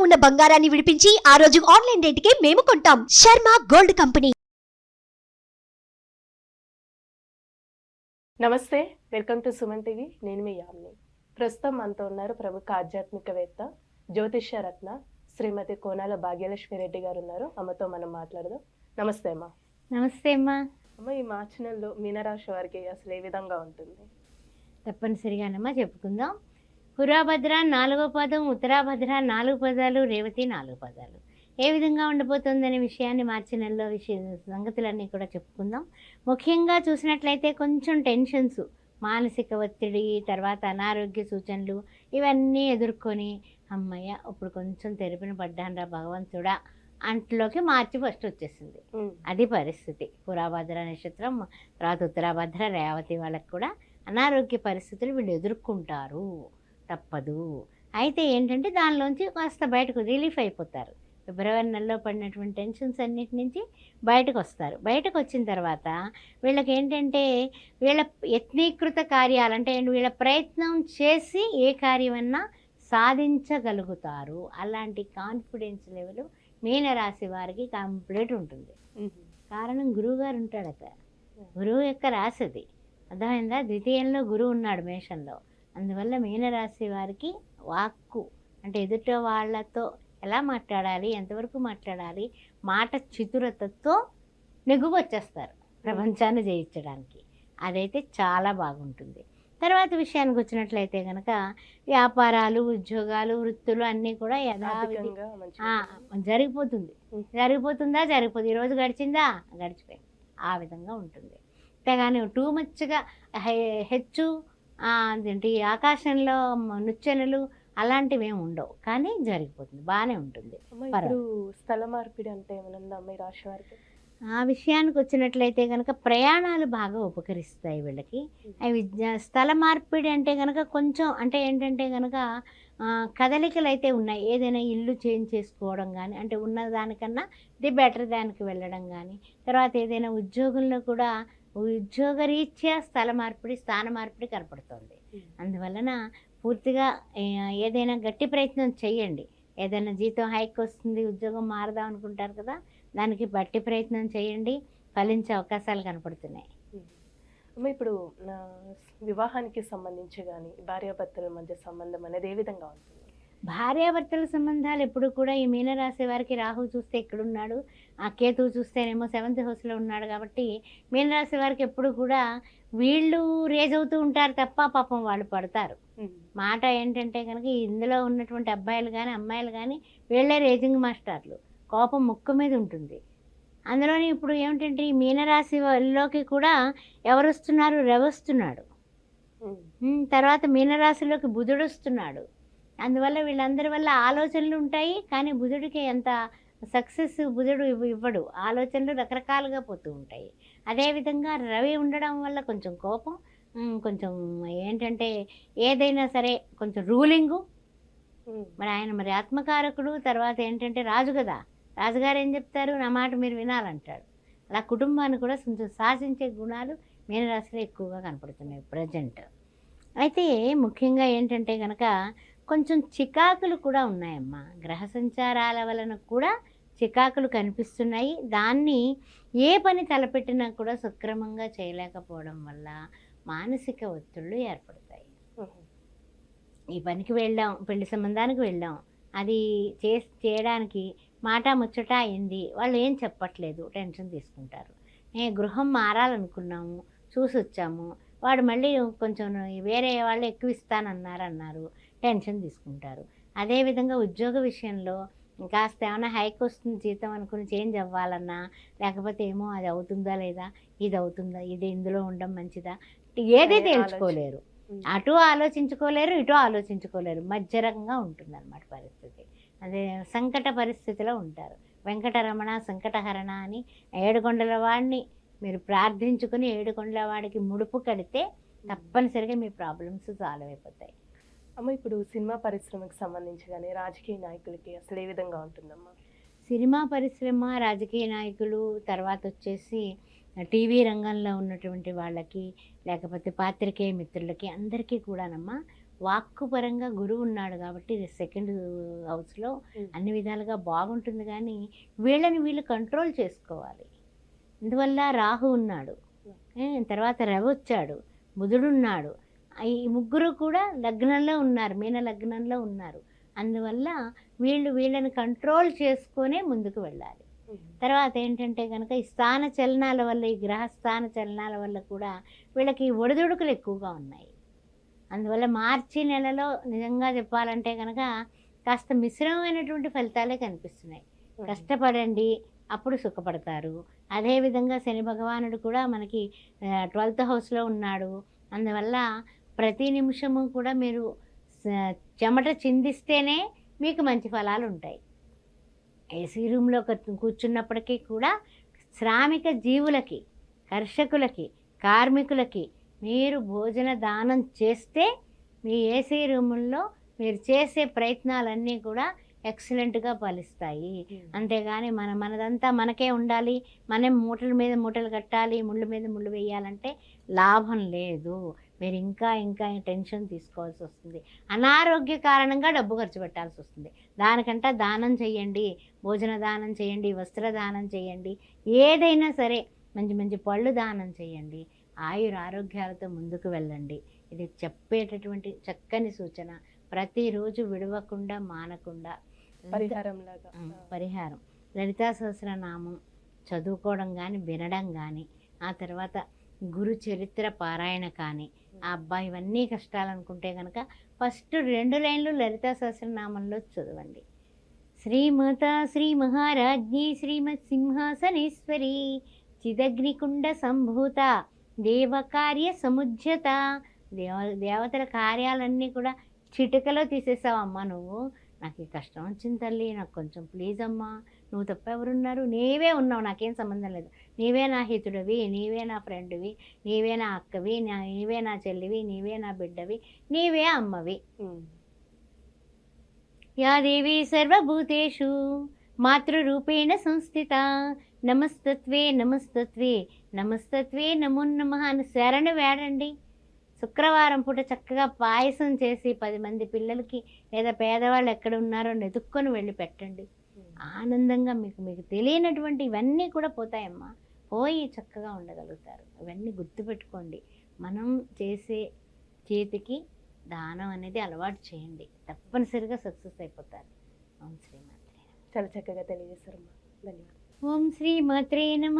ఉన్న బంగారాన్ని విడిపించి ఆ రోజు ఆన్లైన్ రేటుకే మేము కొంటాం. Sharma gold company. నమస్తే వెల్కమ్ టు సుమన్ టీవీ. నేను మీ యామ్ని. ప్రస్తుతం మనతో ఉన్నారు ప్రముఖ ఆధ్యాత్మికవేత్త జ్యోతిష్య రత్న శ్రీమతి కోనాల భాగ్యలక్ష్మి రెడ్డి గారు ఉన్నారు. అమ్మతో మనం మాట్లాడదాం. నమస్తే అమ్మా. నమస్తే అమ్మా. అమ్మ ఈ మార్చి నెలలో మీనరాశి వారికి అసలు ఏ విధంగా ఉంటుంది? తప్పనిసరిగానమ్మా చెప్పుకుందాం. పురాభద్ర నాలుగో పదం ఉత్తరాభద్ర నాలుగు పదాలు రేవతి నాలుగు పదాలు. ఏ విధంగా ఉండబోతుందనే విషయాన్ని మార్చి నెలలో విషయ సంగతులన్నీ కూడా చెప్పుకుందాం. ముఖ్యంగా చూసినట్లయితే కొంచెం టెన్షన్స్ మానసిక ఒత్తిడి తర్వాత అనారోగ్య సూచనలు ఇవన్నీ ఎదుర్కొని అమ్మయ్య ఇప్పుడు కొంచెం తెరిపిన పడ్డానరా భగవంతుడా అంట్లోకి మార్చి ఫస్ట్ వచ్చేసింది. అది పరిస్థితి. పురాభద్ర నక్షత్రం తర్వాత ఉత్తరాభద్ర రేవతి వాళ్ళకి కూడా అనారోగ్య పరిస్థితులు వీళ్ళు ఎదుర్కొంటారు. తప్పదు. అయితే ఏంటంటే దానిలోంచి కాస్త బయటకు రిలీఫ్ అయిపోతారు. ఫిబ్రవరి నెలలో పడినటువంటి టెన్షన్స్ అన్నిటి నుంచి బయటకు వస్తారు బయటకు వచ్చిన తర్వాత వీళ్ళకి ఏంటంటే వీళ్ళ యత్నీకృత కార్యాలు అంటే వీళ్ళ ప్రయత్నం చేసి ఏ కార్యమన్నా సాధించగలుగుతారు. అలాంటి కాన్ఫిడెన్స్ లెవెల్ మీనరాశి వారికి కంప్లీట్ ఉంటుంది. కారణం గురువుగారు ఉంటాడు అక్కడ గురువు యొక్క రాశి అది. అర్థమైందా? ద్వితీయంలో గురువు ఉన్నాడు మేషంలో. అందువల్ల మీనరాశి వారికి వాక్కు అంటే ఎదుట వాళ్ళతో ఎలా మాట్లాడాలి ఎంతవరకు మాట్లాడాలి మాట చతురతతో నెగ్గుకు వచ్చేస్తారు ప్రపంచాన్ని జయించడానికి. అదైతే చాలా బాగుంటుంది. తర్వాత విషయానికి వచ్చినట్లయితే కనుక వ్యాపారాలు ఉద్యోగాలు వృత్తులు అన్నీ కూడా యథావిధి జరిగిపోతుంది. జరిగిపోతుందా జరిగిపోతుంది ఈరోజు గడిచిందా? గడిచిపోయింది. ఆ విధంగా ఉంటుంది. అంతేగాని టూ మచ్గా హెచ్చు అదేంటి? ఆకాశంలో నుచ్చెనలు అలాంటివి ఏమి ఉండవు. కానీ జరిగిపోతుంది. బాగానే ఉంటుంది. స్థల మార్పిడి అంటే ఏమైనా రాశి వారికి? ఆ విషయానికి వచ్చినట్లయితే కనుక ప్రయాణాలు బాగా ఉపకరిస్తాయి వీళ్ళకి. అవి స్థల మార్పిడి అంటే కనుక కొంచెం అంటే ఏంటంటే కనుక కదలికలు అయితే ఉన్నాయి. ఏదైనా ఇల్లు చేంజ్ చేసుకోవడం కానీ అంటే ఉన్న దానికన్నా ఇది బెటర్ దానికి వెళ్ళడం కానీ తర్వాత ఏదైనా ఉద్యోగంలో కూడా ఉద్యోగరీత్యా స్థల మార్పిడి స్థాన మార్పిడి కనపడుతుంది. అందువలన పూర్తిగా ఏదైనా గట్టి ప్రయత్నం చేయండి ఏదైనా జీతం హైక్ వస్తుంది ఉద్యోగం మారదాం అనుకుంటారు కదా దానికి బట్టి ప్రయత్నం చేయండి ఫలించే అవకాశాలు కనపడుతున్నాయి. ఇప్పుడు వివాహానికి సంబంధించి కానీ భార్యాభర్తల మధ్య సంబంధం అనేది ఏ విధంగా ఉంటుంది? భార్యాభర్తల సంబంధాలు ఎప్పుడు కూడా ఈ మీనరాశి వారికి రాహు చూస్తే ఎక్కడున్నాడు? ఆ కేతువు చూస్తేనేమో సెవెంత్ హౌస్లో ఉన్నాడు కాబట్టి మీనరాశి వారికి ఎప్పుడు కూడా వీళ్ళు రేజ్ అవుతూ ఉంటారు తప్ప పాపం వాళ్ళు పడతారు. మాట ఏంటంటే కనుక ఇందులో ఉన్నటువంటి అబ్బాయిలు కానీ అమ్మాయిలు కానీ వీళ్ళే రేజింగ్ మాస్టర్లు. కోపం ముక్కు మీద ఉంటుంది. అందులోని ఇప్పుడు ఏమిటంటే ఈ మీనరాశి వాళ్ళలోకి కూడా ఎవరు వస్తున్నారు రవి వస్తున్నాడు. తర్వాత మీనరాశిలోకి బుధుడు వస్తున్నాడు. అందువల్ల వీళ్ళందరి వల్ల ఆలోచనలు ఉంటాయి కానీ బుధుడికి ఎంత సక్సెస్ బుధుడు ఇవ్వ- ఇవ్వడు. ఆలోచనలు రకరకాలుగా పోతూ ఉంటాయి. అదేవిధంగా రవి ఉండడం వల్ల కొంచెం కోపం కొంచెం ఏంటంటే ఏదైనా సరే కొంచెం రూలింగు. మరి ఆయన మరి ఆత్మకారకుడు తర్వాత ఏంటంటే రాజు కదా. రాజుగారు ఏం చెప్తారు? నా మాట మీరు వినాలంటాడు. అలా కుటుంబాన్ని కూడా కొంచెం శాసించే గుణాలు మీనరాశిలో ఎక్కువగా కనపడుతున్నాయి ప్రజెంట్. అయితే ముఖ్యంగా ఏంటంటే కనుక కొంచెం చికాకులు కూడా ఉన్నాయమ్మా. గ్రహ సంచారాల వలన కూడా చికాకులు కనిపిస్తున్నాయి. దాన్ని ఏ పని తలపెట్టినా కూడా సక్రమంగా చేయలేకపోవడం వల్ల మానసిక ఒత్తిళ్ళు ఏర్పడతాయి. ఈ పనికి వెళ్ళాం పెళ్ళి సంబంధానికి వెళ్ళాం. అది చే చేయడానికి మాట ముచ్చట అయింది. వాళ్ళు ఏం చెప్పట్లేదు. టెన్షన్ తీసుకుంటారు. ఏ గృహం మారాలనుకున్నాము. చూసి వచ్చాము వాడు మళ్ళీ కొంచెం వేరే వాళ్ళు ఎక్కువ ఇస్తానన్నారు అన్నారు. టెన్షన్ తీసుకుంటారు. అదేవిధంగా ఉద్యోగ విషయంలో కాస్త ఏమైనా హైక్ వస్తుంది జీతం అనుకుని చేంజ్ అవ్వాలన్నా లేకపోతే ఏమో అది అవుతుందా లేదా ఇది అవుతుందా ఇది ఇందులో ఉండడం మంచిదా ఏదే తేల్చుకోలేరు. అటు ఆలోచించుకోలేరు ఇటు ఆలోచించుకోలేరు. మధ్యరకంగా ఉంటుందన్నమాట పరిస్థితి. అదే సంకట పరిస్థితిలో ఉంటారు. వెంకటరమణ సంకటహరణ అని ఏడుకొండల వాడిని మీరు ప్రార్థించుకుని ఏడుకొండల వాడికి ముడుపు కడితే తప్పనిసరిగా మీ ప్రాబ్లమ్స్ సాల్వ్ అయిపోతాయి. అమ్మ ఇప్పుడు సినిమా పరిశ్రమకు సంబంధించి కానీ రాజకీయ నాయకులకి అసలు ఏ విధంగా ఉంటుందమ్మా? సినిమా పరిశ్రమ రాజకీయ నాయకులు తర్వాత వచ్చేసి టీవీ రంగంలో ఉన్నటువంటి వాళ్ళకి లేకపోతే పాత్రికేయ మిత్రులకి అందరికీ కూడానమ్మా వాక్కు పరంగా గురువు ఉన్నాడు కాబట్టి సెకండ్ హౌస్లో అన్ని విధాలుగా బాగుంటుంది కానీ వీళ్ళని వీళ్ళు కంట్రోల్ చేసుకోవాలి. అందువల్ల రాహు ఉన్నాడు. తర్వాత రవి వచ్చాడు. బుధుడున్నాడు ఈ ముగ్గురు కూడా లగ్నంలో ఉన్నారు మీన లగ్నంలో ఉన్నారు. అందువల్ల వీళ్ళు వీళ్ళని కంట్రోల్ చేసుకొనే ముందుకు వెళ్ళాలి. తర్వాత ఏంటంటే కనుక ఈ స్థాన చలనాల వల్ల ఈ గ్రహ స్థాన చలనాల వల్ల కూడా వీళ్ళకి ఒడిదుడుకులు ఎక్కువగా ఉన్నాయి. అందువల్ల మార్చి నెలలో నిజంగా చెప్పాలంటే కనుక కాస్త మిశ్రమమైనటువంటి ఫలితాలే కనిపిస్తున్నాయి. కష్టపడండి అప్పుడు సుఖపడతారు. అదేవిధంగా శని భగవానుడు కూడా మనకి ట్వెల్త్ హౌస్లో ఉన్నాడు. అందువల్ల ప్రతి నిమిషము కూడా మీరు చెమట చిందిస్తేనే మీకు మంచి ఫలాలు ఉంటాయి. ఏసీ రూమ్లో కూర్చు- కూర్చున్నప్పటికీ కూడా శ్రామిక జీవులకి కర్షకులకి కార్మికులకి మీరు భోజన దానం చేస్తే మీ ఏసీ రూముల్లో మీరు చేసే ప్రయత్నాలన్నీ కూడా ఎక్సలెంట్గా ఫలిస్తాయి. అంతేగాని మన మనదంతా మనకే ఉండాలి. మనం మూటల మీద మూటలు కట్టాలి ముళ్ళు మీద ముళ్ళు వేయాలంటే లాభం లేదు. మీరు ఇంకా ఇంకా టెన్షన్ తీసుకోవాల్సి వస్తుంది. అనారోగ్య కారణంగా డబ్బు ఖర్చు పెట్టాల్సి వస్తుంది. దానికంటే దానం చేయండి భోజన దానం చేయండి వస్త్ర దానం చేయండి ఏదైనా సరే మంచి మంచి పళ్ళు దానం చేయండి ఆయుర ఆరోగ్యాలతో ముందుకు వెళ్ళండి. ఇది చెప్పేటటువంటి చక్కని సూచన. ప్రతిరోజు విడవకుండా మానకుండా. పరిహారం. లలితా సహస్రనామం చదువుకోవడం కానీ వినడం కానీ ఆ తర్వాత గురు చరిత్ర పారాయణ కానీ ఆ అబ్బాయి ఇవన్నీ కష్టాలు అనుకుంటే కనుక ఫస్ట్ రెండు లైన్లు లలితా సహస్రనామంలో చదవండి. శ్రీమాత శ్రీ మహారాజ్ఞి శ్రీమత్ సింహాసనేశ్వరి చిదగ్నికుండ సంభూత దేవకార్య సముజ్జత దేవ దేవతల కార్యాలన్నీ కూడా చిటికలో తీసేసావమ్మా నువ్వు. నాకు ఈ కష్టం వచ్చింది తల్లి నాకు కొంచెం ప్లీజ్ అమ్మా. నువ్వు తప్ప ఎవరున్నారు? నీవే ఉన్నావు నాకేం సంబంధం లేదు. నీవే నా హితుడివి నీవే నా ఫ్రెండ్వి నీవే నా అక్కవి నా నీవే నా చెల్లివి నీవే నా బిడ్డవి నీవే అమ్మవి. యా దేవి సర్వభూతేషు మాతృరూపేణ సంస్థిత. నమస్తత్వే నమస్తత్వే నమస్తత్వే నమో నమ అని శరణు వేడండి. శుక్రవారం పూట చక్కగా పాయసం చేసి పది మంది పిల్లలకి లేదా పేదవాళ్ళు ఎక్కడ ఉన్నారో వెతుక్కొని వెళ్ళి పెట్టండి. ఆనందంగా మీకు మీకు తెలియనటువంటి ఇవన్నీ కూడా పోతాయమ్మా. పోయి చక్కగా ఉండగలుగుతారు. ఇవన్నీ గుర్తుపెట్టుకోండి. మనం చేసే చేతికి దానం అనేది అలవాటు చేయండి. తప్పనిసరిగా సక్సెస్ అయిపోతారు. ఓం శ్రీ మాత్రే చాలా చక్కగా తెలియజేశారమ్మా. ధన్యవాదాలు. ఓం శ్రీ మాత్రే నమ.